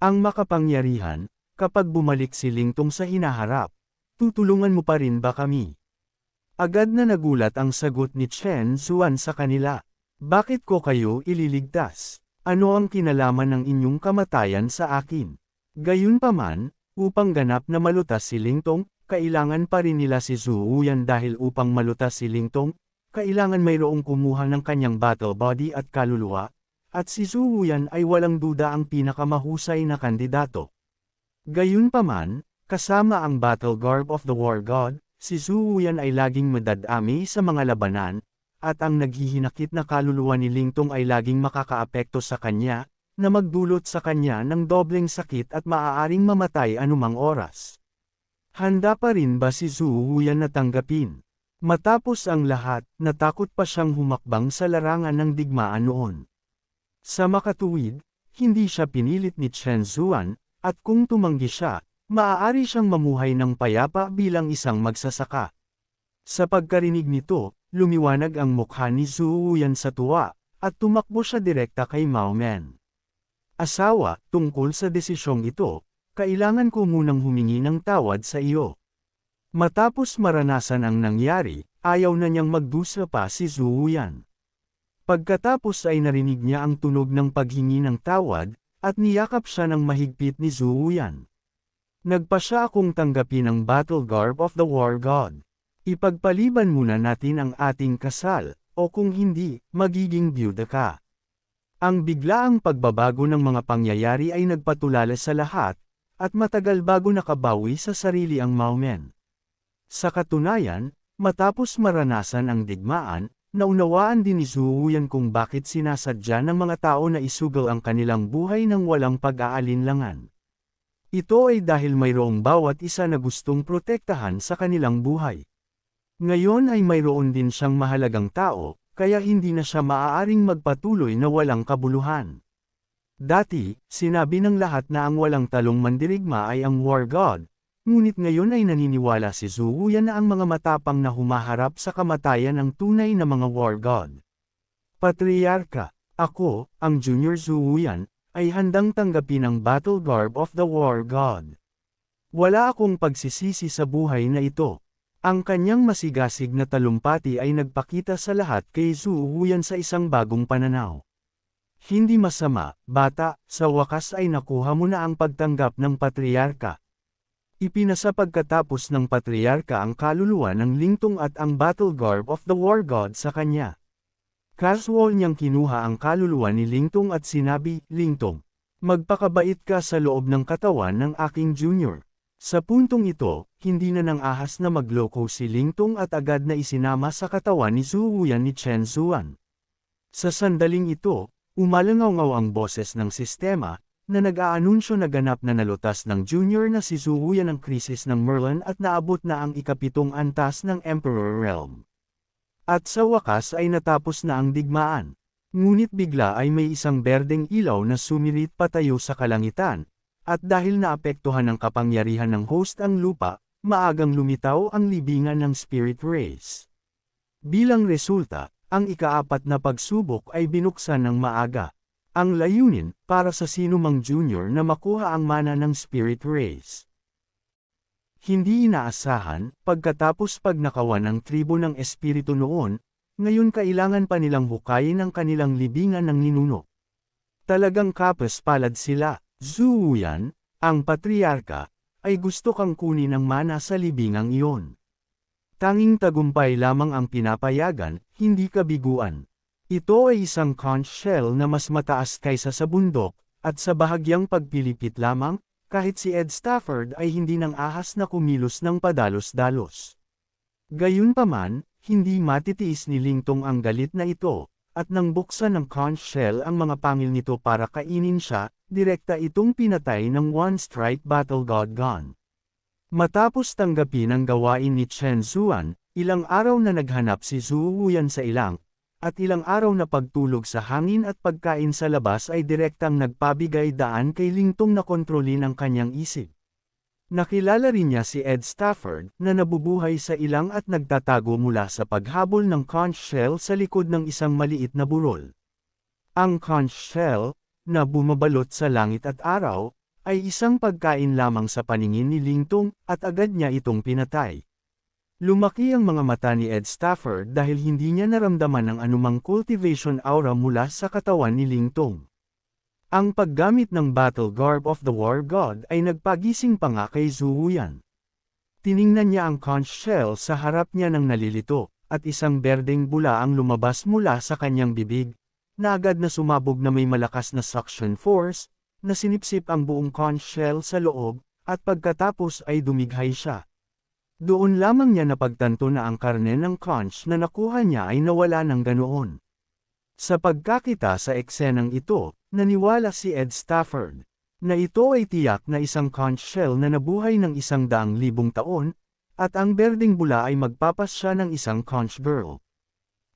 Ang makapangyarihan, kapag bumalik si Lingtong sa hinaharap, tutulungan mo pa rin ba kami? Agad na nagulat ang sagot ni Chen Zuan sa kanila. Bakit ko kayo ililigtas? Ano ang kinalaman ng inyong kamatayan sa akin? Gayunpaman, upang ganap na malutas si Lingtong, kailangan pa rin nila si Zuuyan dahil upang malutas si Lingtong, kailangan mayroong kumuha ng kanyang battle body at kaluluwa, at si Zuuyan ay walang duda ang pinakamahusay na kandidato. Gayunpaman, kasama ang battle garb of the war god, si Zuuyan ay laging madadami sa mga labanan, at ang naghihinakit na kaluluwa ni Lingtong ay laging makakaapekto sa kanya, na magdulot sa kanya ng dobleng sakit at maaaring mamatay anumang oras. Handa pa rin ba si Zuuyan na tanggapin? Matapos ang lahat, natakot pa siyang humakbang sa larangan ng digmaan noon. Sa makatuwid, hindi siya pinilit ni Chen Zuan, at kung tumanggi siya, maaari siyang mamuhay ng payapa bilang isang magsasaka. Sa pagkarinig nito, lumiwanag ang mukha ni Zuuyan sa tuwa, at tumakbo siya direkta kay Mao Men. Asawa, tungkol sa desisyong ito, kailangan ko munang humingi ng tawad sa iyo. Matapos maranasan ang nangyari, ayaw na niyang magdusa pa si Zuuyan. Pagkatapos ay narinig niya ang tunog ng paghingi ng tawad, at niyakap siya ng mahigpit ni Zuuyan. Nagpa siya akong tanggapin ang battle garb of the war god. Ipagpaliban muna natin ang ating kasal, o kung hindi, magiging byuda ka. Ang biglaang pagbabago ng mga pangyayari ay nagpatulala sa lahat, at matagal bago nakabawi sa sarili ang Maumen. Sa katunayan, matapos maranasan ang digmaan, Naunawaan din ni Zuhuyan kung bakit sinasadya ng mga tao na isugal ang kanilang buhay ng walang pag-aalinlangan. Ito ay dahil mayroong bawat isa na gustong protektahan sa kanilang buhay. Ngayon ay mayroon din siyang mahalagang tao, kaya hindi na siya maaaring magpatuloy na walang kabuluhan. Dati, sinabi ng lahat na ang walang talong mandirigma ay ang war god, Ngunit ngayon ay naniniwala si Zuhuyan na ang mga matapang na humaharap sa kamatayan ang tunay na mga war god. Patriarka, ako, ang Junior Zuhuyan, ay handang tanggapin ang battle garb of the war god. Wala akong pagsisisi sa buhay na ito. Ang kanyang masigasig na talumpati ay nagpakita sa lahat kay Zuhuyan sa isang bagong pananaw. Hindi masama, bata, sa wakas ay nakuha mo na ang pagtanggap ng patriarka. Ipinasa pagkatapos ng patriarka ang kaluluwa ng lingtong at ang battle garb of the war god sa kanya. Casual niyang kinuha ang kaluluwa ni Lingtong at sinabi, Lingtong, magpakabait ka sa loob ng katawan ng aking junior. Sa puntong ito, hindi na nang ahas na magloko si Lingtong at agad na isinama sa katawan ni Zuhuyan ni Chen Zuan. Sa sandaling ito, umalangaw ang boses ng sistema, na nag-aanunsyo na ganap na nalutas ng junior na si Zuhuyan ang krisis ng Merlin at naabot na ang ikapitong antas ng Emperor Realm. At sa wakas ay natapos na ang digmaan. Ngunit bigla ay may isang berdeng ilaw na sumirit patayo sa kalangitan, at dahil naapektuhan ng kapangyarihan ng host ang lupa, maagang lumitaw ang libingan ng spirit race. Bilang resulta, ang ikaapat na pagsubok ay binuksan ng maaga. Ang layunin, para sa sino mang junior na makuha ang mana ng spirit race. Hindi inaasahan, pagkatapos pag nakawan ang tribo ng espiritu noon, ngayon kailangan pa nilang hukayin ang kanilang libingan ng ninuno. Talagang kapes palad sila, Zuuyan, ang patriarka, ay gusto kang kunin ang mana sa libingang iyon. Tanging tagumpay lamang ang pinapayagan, hindi kabiguan. Ito ay isang conch shell na mas mataas kaysa sa bundok, at sa bahagyang pagpilipit lamang, kahit si Ed Stafford ay hindi nang ahas na kumilos ng padalos-dalos. Gayunpaman, hindi matitiis ni Lingtong ang galit na ito, at nang buksan ng conch shell ang mga pangil nito para kainin siya, direkta itong pinatay ng one-strike battle god gun. Matapos tanggapin ang gawain ni Chen Zuan, ilang araw na naghanap si Zhu Wuyan sa ilang, at ilang araw na pagtulog sa hangin at pagkain sa labas ay direktang nagpabigay daan kay Lingtong na kontrolin ang kanyang isip. Nakilala rin niya si Ed Stafford na nabubuhay sa ilang at nagtatago mula sa paghabol ng conch shell sa likod ng isang maliit na burol. Ang conch shell, na bumabalot sa langit at araw, ay isang pagkain lamang sa paningin ni Lingtong, at agad niya itong pinatay. Lumaki ang mga mata ni Ed Stafford dahil hindi niya naramdaman ang anumang cultivation aura mula sa katawan ni Lingtong. Ang paggamit ng battle garb of the war god ay nagpagising pa nga kay Zuhuyan. Tiningnan niya ang conch shell sa harap niya ng nalilito, at isang berdeng bula ang lumabas mula sa kanyang bibig, na agad na sumabog na may malakas na suction force, na sinipsip ang buong conch shell sa loob, at pagkatapos ay dumighay siya. Doon lamang niya napagtanto na ang karne ng conch na nakuha niya ay nawala ng ganoon. Sa pagkakita sa eksenang ito, Naniwala si Ed Stafford na ito ay tiyak na isang conch shell na nabuhay ng isang daang libong taon, at ang berdeng bula ay magpapas siya ng isang conch girl.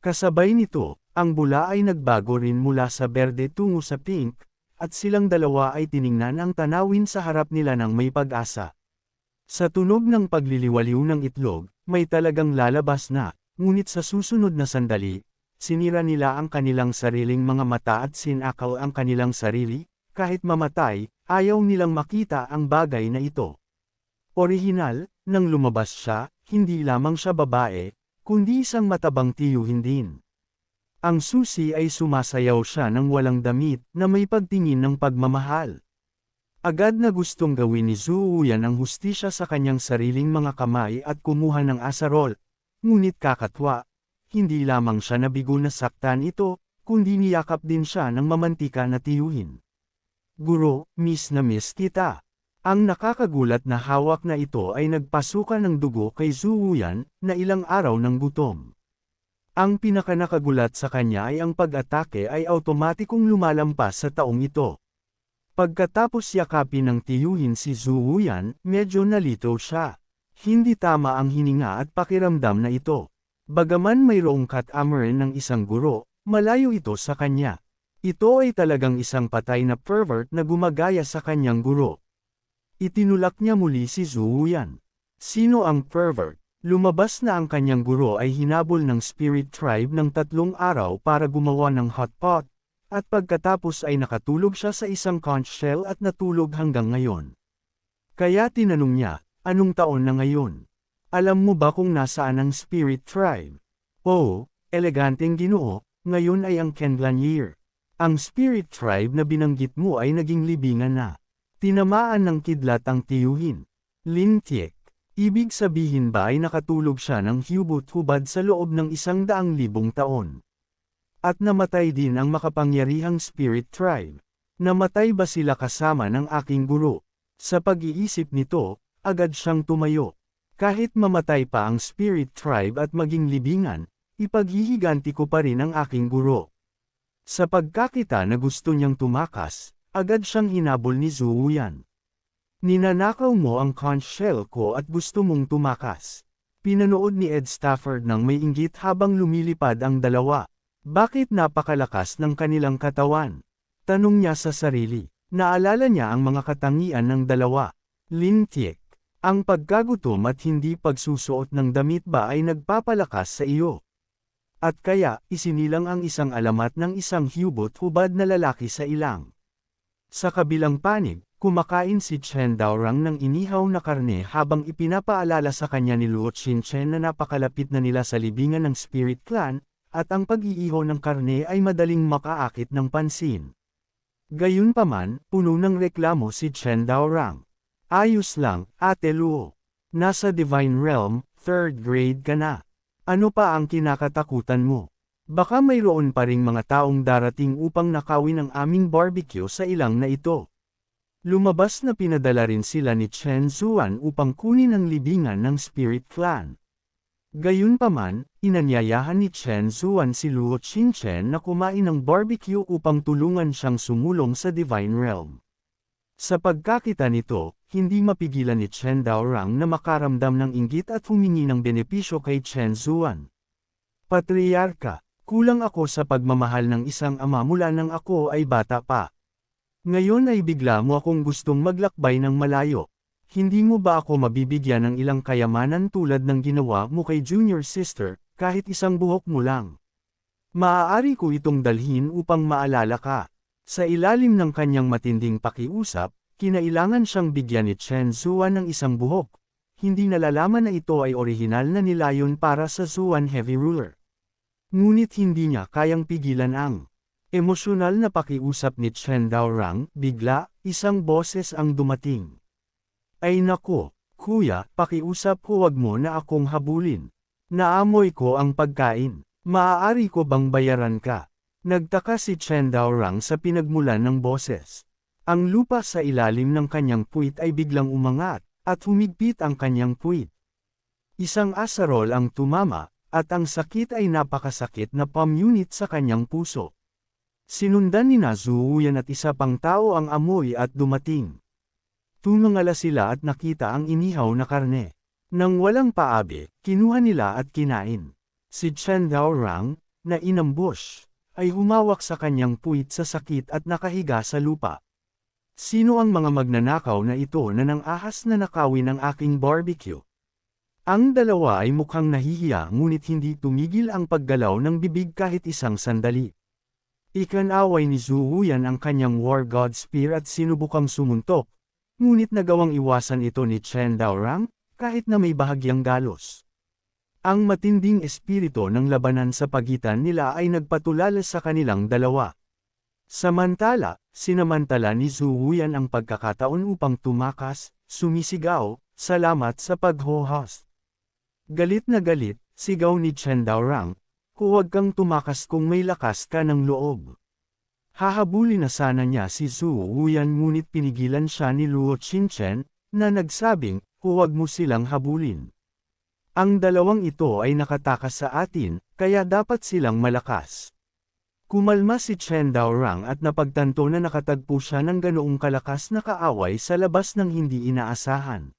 Kasabay nito, ang bula ay nagbago rin mula sa berde tungo sa pink, at silang dalawa ay tiningnan ang tanawin sa harap nila ng may pag-asa. Sa tunog ng pagliliwaliw ng itlog, may talagang lalabas na, ngunit sa susunod na sandali, sinira nila ang kanilang sariling mga mata at sinakal ang kanilang sarili, kahit mamatay, ayaw nilang makita ang bagay na ito. Orihinal, nang lumabas siya, hindi lamang siya babae, kundi isang matabang tiyuhin din. Ang susi ay sumasayaw siya ng walang damit na may pagtingin ng pagmamahal. Agad na gustong gawin ni Zuuyan ang hustisya sa kanyang sariling mga kamay at kumuha ng asarol, ngunit kakatwa, hindi lamang siya nabigo na saktan ito, kundi niyakap din siya ng mamantika na tiyuhin. Guro, miss na miss kita. Ang nakakagulat na hawak na ito ay nagpasukan ng dugo kay Zuwuyan, na ilang araw ng gutom. Ang pinakanakagulat sa kanya ay ang pag-atake ay automatikong lumalampas sa taong ito. Pagkatapos yakapin ng tiyuhin si Zuwuyan, medyo nalito siya. Hindi tama ang hininga at pakiramdam na ito. Bagaman mayroong kat-amarin ng isang guro, malayo ito sa kanya. Ito ay talagang isang patay na pervert na gumagaya sa kanyang guro. Itinulak niya muli si Zuhuyan. Sino ang pervert? Lumabas na ang kanyang guro ay hinabol ng spirit tribe ng tatlong araw para gumawa ng hot pot, at pagkatapos ay nakatulog siya sa isang conch shell at natulog hanggang ngayon. Kaya tinanong niya, anong taon na ngayon? Alam mo ba kung nasaan ang Spirit Tribe? Oo, eleganteng ginoo, ngayon ay ang Kenlan Year. Ang Spirit Tribe na binanggit mo ay naging libingan na. Tinamaan ng kidlat ang tiyuhin. Lintiek. Ibig sabihin ba ay nakatulog siya ng hubot-hubad sa loob ng isang daang libong taon? At namatay din ang makapangyarihang Spirit Tribe. Namatay ba sila kasama ng aking guro? Sa pag-iisip nito, agad siyang tumayo. Kahit mamatay pa ang spirit tribe at maging libingan, ipaghihiganti ko pa rin ang aking guro. Sa pagkakita na gusto niyang tumakas, agad siyang hinabol ni Zuwuyan. Ninanakaw mo ang conch shell ko at gusto mong tumakas. Pinanood ni Ed Stafford ng may inggit habang lumilipad ang dalawa. Bakit napakalakas ng kanilang katawan? Tanong niya sa sarili. Naalala niya ang mga katangian ng dalawa. Lintiek. Ang pagkagutom at hindi pagsusuot ng damit ba ay nagpapalakas sa iyo? At kaya, isinilang ang isang alamat ng isang hubot-hubad na lalaki sa ilang. Sa kabilang panig, kumakain si Chen Daorang ng inihaw na karne habang ipinapaalala sa kanya ni Luo Chin Chen na napakalapit na nila sa libingan ng Spirit Clan, at ang pag-iihaw ng karne ay madaling makaakit ng pansin. Gayunpaman, puno ng reklamo si Chen Daorang. Ayos lang, Ate Luo. Nasa Divine Realm, third grade ka na. Ano pa ang kinakatakutan mo? Baka mayroon pa ring mga taong darating upang nakawin ang aming barbecue sa ilang na ito. Lumabas na pinadala rin sila ni Chen Zuan upang kunin ang libingan ng Spirit Clan. Gayunpaman, inanyayahan ni Chen Zuan si Luo Qingchen na kumain ng barbecue upang tulungan siyang sumulong sa Divine Realm. Sa pagkakita nito, hindi mapigilan ni Chen Daorang na makaramdam ng inggit at humingi ng benepisyo kay Chen Zuan. Patriarka, kulang ako sa pagmamahal ng isang ama mula nang ako ay bata pa. Ngayon ay bigla mo akong gustong maglakbay ng malayo. Hindi mo ba ako mabibigyan ng ilang kayamanan tulad ng ginawa mo kay junior sister, kahit isang buhok mo lang? Maaari ko itong dalhin upang maalala ka. Sa ilalim ng kanyang matinding pakiusap, kinailangan siyang bigyan ni Chen Zuan ng isang buhok. Hindi nalalaman na ito ay orihinal na nilayon para sa Zuan Heavy Ruler. Ngunit hindi niya kayang pigilan ang emosyonal na pakiusap ni Chen Daorang, bigla, isang boses ang dumating. Ay nako, kuya, pakiusap huwag mo na akong habulin. Naamoy ko ang pagkain. Maaari ko bang bayaran ka? Nagtaka si Chen Daorang sa pinagmulan ng boses. Ang lupa sa ilalim ng kanyang puwit ay biglang umangat, at humigpit ang kanyang puwit. Isang asarol ang tumama, at ang sakit ay napakasakit na pamunit sa kanyang puso. Sinundan ni Nazuuyan at isa pang tao ang amoy at dumating. Tumangala sila at nakita ang inihaw na karne. Nang walang paabi, kinuha nila at kinain. Si Chen Daorang, na inambush, ay humawak sa kanyang puwit sa sakit at nakahiga sa lupa. Sino ang mga magnanakaw na ito na nang ahas na nakawin ng aking barbecue? Ang dalawa ay mukhang nahihiya ngunit hindi tumigil ang paggalaw ng bibig kahit isang sandali. Ikanaway ni Zuhuyan ang kanyang war god spear at sinubukang sumuntok, ngunit nagawang iwasan ito ni Chen Daorang, kahit na may bahagyang galos. Ang matinding espiritu ng labanan sa pagitan nila ay nagpatulala sa kanilang dalawa. Samantala, sinamantala ni Zuhuyan ang pagkakataon upang tumakas, sumisigaw, salamat sa paghohost. Galit na galit, sigaw ni Chen Daorang, huwag kang tumakas kung may lakas ka ng loob. Hahabulin na sana niya si Zuhuyan ngunit pinigilan siya ni Luo Chinchen, na nagsabing, huwag mo silang habulin. Ang dalawang ito ay nakatakas sa atin, kaya dapat silang malakas. Kumalma si Chen Daorang at napagtanto na nakatagpo siya ng ganoong kalakas na kaaway sa labas ng hindi inaasahan.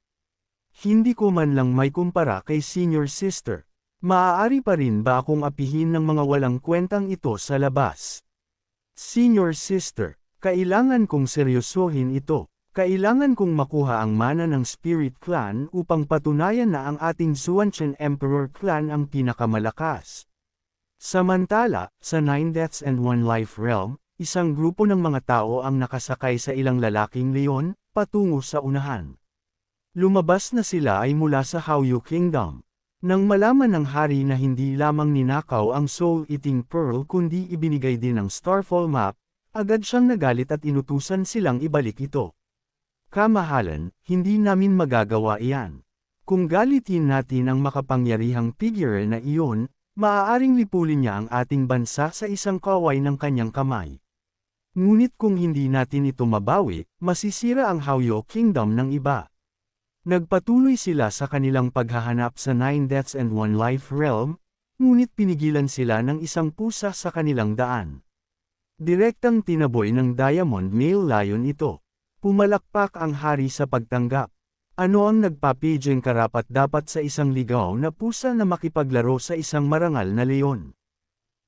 Hindi ko man lang may kumpara kay senior sister. Maaari pa rin ba akong apihin ng mga walang kwentang ito sa labas? Senior sister, kailangan kong seryosohin ito. Kailangan kong makuha ang mana ng Spirit Clan upang patunayan na ang ating Zuanchen Emperor Clan ang pinakamalakas. Samantala, sa Nine Deaths and One Life Realm, isang grupo ng mga tao ang nakasakay sa ilang lalaking leon, patungo sa unahan. Lumabas na sila ay mula sa Haoyu Kingdom. Nang malaman ng hari na hindi lamang ninakaw ang Soul-Eating Pearl kundi ibinigay din ang Starfall Map, agad siyang nagalit at inutusan silang ibalik ito. Kamahalan, hindi namin magagawa iyan. Kung galitin natin ang makapangyarihang figure na iyon, maaaring lipulin niya ang ating bansa sa isang kaway ng kanyang kamay. Ngunit kung hindi natin ito mabawi, masisira ang Haoyo Kingdom ng iba. Nagpatuloy sila sa kanilang paghahanap sa Nine Deaths and One Life Realm, ngunit pinigilan sila ng isang pusa sa kanilang daan. Direktang tinaboy ng Diamond Male Lion ito. Pumalakpak ang hari sa pagtanggap. Ano ang nagpapijeng karapat dapat sa isang ligaw na pusa na makipaglaro sa isang marangal na leon?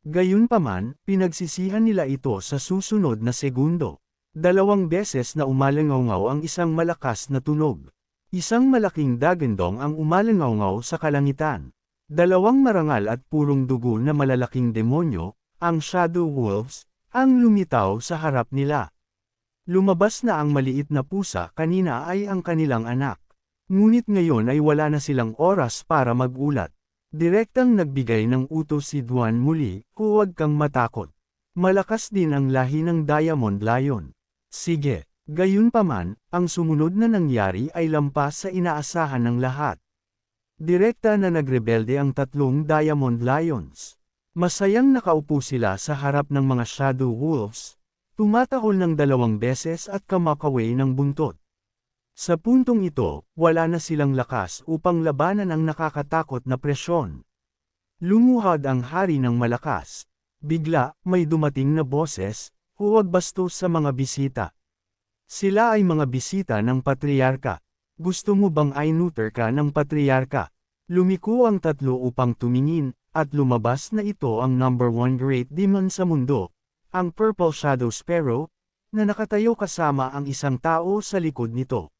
Gayunpaman, pinagsisihan nila ito sa susunod na segundo. Dalawang beses na umalangaw ang isang malakas na tunog. Isang malaking dagandong ang umalangaw sa kalangitan. Dalawang marangal at purong dugo na malalaking demonyo, ang Shadow Wolves, ang lumitaw sa harap nila. Lumabas na ang maliit na pusa kanina ay ang kanilang anak. Ngunit ngayon ay wala na silang oras para magulat. Direktang nagbigay ng utos si Duan muli, huwag kang matakot. Malakas din ang lahi ng Diamond Lion. Sige, gayunpaman, ang sumunod na nangyari ay lampas sa inaasahan ng lahat. Direkta na nagrebelde ang tatlong Diamond Lions. Masayang nakaupo sila sa harap ng mga Shadow Wolves, Tumatahol ng dalawang beses at kamakaway ng buntot. Sa puntong ito, wala na silang lakas upang labanan ang nakakatakot na presyon. Lumuhad ang hari ng malakas. Bigla, may dumating na boses, huwag bastos sa mga bisita. Sila ay mga bisita ng patriarka. Gusto mo bang ay-neuter ka ng patriarka? Lumiko ang tatlo upang tumingin, at lumabas na ito ang number one great demon sa mundo, ang Purple Shadow Sparrow, na nakatayo kasama ang isang tao sa likod nito.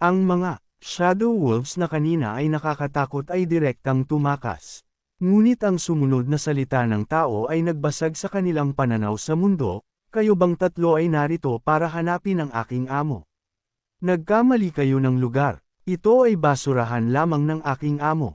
Ang mga Shadow Wolves na kanina ay nakakatakot ay direktang tumakas. Ngunit ang sumunod na salita ng tao ay nagbasag sa kanilang pananaw sa mundo, kayo bang tatlo ay narito para hanapin ang aking amo? Nagkamali kayo ng lugar. Ito ay basurahan lamang ng aking amo.